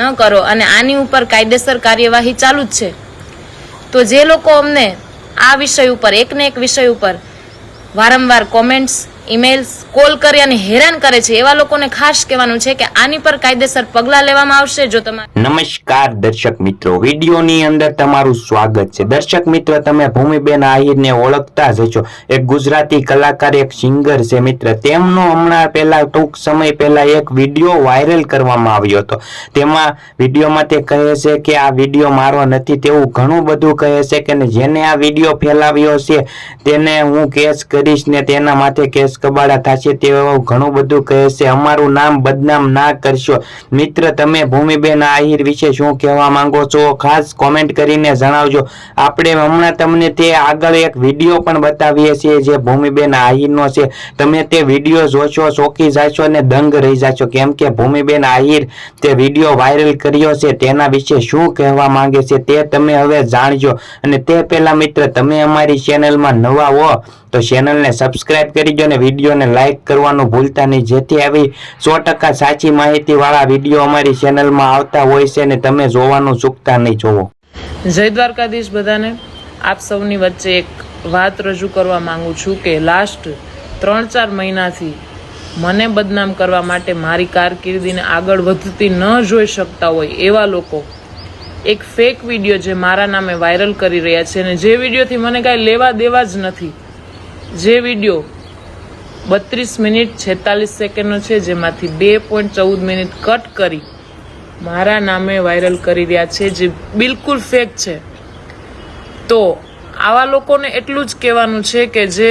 ન કરો અને આની ઉપર કાયદેસર કાર્યવાહી ચાલુ જ છે. તો જે લોકો અમને આ વિષય ઉપર, એકને એક વિષય ઉપર વારંવાર કોમેન્ટ્સ ઈમેલ્સ કોલ કરી અને હેરાન કરે છે. એવા લોકોને ખાસ કહેવાનું છે કે આની પર કાયદેસર પગલાં લેવામાં આવશે. જો તમારે નમસ્કાર દર્શક મિત્રો. વિડીયોની અંદર તમારું સ્વાગત છે. દર્શક મિત્રો, તમે ભૂમિબેન આહિરને ઓળખતા જ છો એક ગુજરાતી કલાકાર, એક સિંગર છે મિત્ર. તેમનો હમણાં પહેલા ટૂંક સમય પહેલા એક વીડિયો વાયરલ કરવામાં આવ્યો હતો. તેમાં વિડીયોમાં તે કહે છે કે આ વીડિયો મારો નથી તેવું ઘણું બધું કહે છે કે જેને આ વીડિયો ફેલાવ્યો છે તેને હું કેસ કરીશ ને તેના માથે કેસ કબાડા થશે તેવું ઘણું બધું કહે અમારું નામ બદનામ ના કરશો. મિત્ર, તમે ભૂમિબેન આહિર વિશે શું કહેવા માંગો છો? ખાસ કોમેન્ટ કરીને જણાવજો. આપણે હમણાં તમને તે આગળ એક વીડિયો પણ બતાવીએ છીએ જે ભૂમિબેન આહિરનો છે. તમે તે વીડિયો જોશો ચોકી જાશો અને દંગ રહી જાશો. કેમ કે ભૂમિબેન આહિર તે વીડિયો વાયરલ કર્યો છે. તેના વિશે શું કહેવા માંગે છે તે તમે હવે જાણજો. અને તે પહેલા મિત્ર, તમે અમારી ચેનલમાં નવા હો. તો ચેનલને સબસ્ક્રાઇબ કરીજો અને વિડીયોને લાઇક કરવાનું ભૂલતા નહીં. જેથી આવી સો ટકા સાચી માહિતીવાળા વીડિયો અમારી ચેનલમાં આવતા હોય છે અને તમે જોવાનું ચૂકતા નહીં જોવો. જય દ્વારકાધીશ બધાને. આપ સૌની વચ્ચે એક વાત રજૂ કરવા માંગુ છું કે લાસ્ટ ત્રણ ચાર મહિનાથી મને બદનામ કરવા માટે મારી કારકિર્દીને આગળ વધતી ન જોઈ શકતા હોય એવા લોકો એક ફેક વીડિયો જે મારા નામે વાયરલ કરી રહ્યા છે અને જે વિડીયોથી મને કાંઈ લેવા દેવા જ નથી. જે વીડિયો બત્રીસ મિનિટ છેતાલીસ સેકન્ડનો છે, જેમાંથી બે પોઈન્ટ ચૌદ મિનિટ કટ કરી મારા નામે વાયરલ કરી રહ્યા છે, જે બિલકુલ ફેક છે. તો આવા લોકોને એટલું જ કહેવાનું છે કે જે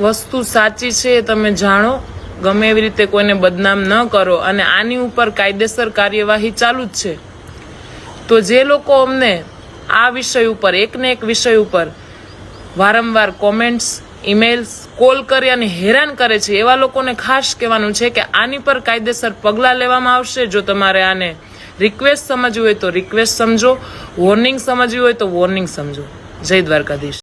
વસ્તુ સાચી છે એ તમે જાણો, ગમે એવી રીતે કોઈને બદનામ ન કરો અને આની ઉપર કાયદેસર કાર્યવાહી ચાલુ જ છે. તો જે લોકો અમને આ વિષય ઉપર, એકને એક વિષય ઉપર વારંવાર કોમેન્ટ્સ ઈમેલ્સ કોલ કરી અને હેરાન કરે છે, એવા લોકોને ખાસ કહેવાનું છે કે આની પર કાયદેસર પગલાં લેવામાં આવશે. જો તમારે આને રિક્વેસ્ટ સમજવી હોય તો રિક્વેસ્ટ સમજો વોર્નિંગ સમજવી હોય તો વોર્નિંગ સમજો. જય દ્વારકાધીશ.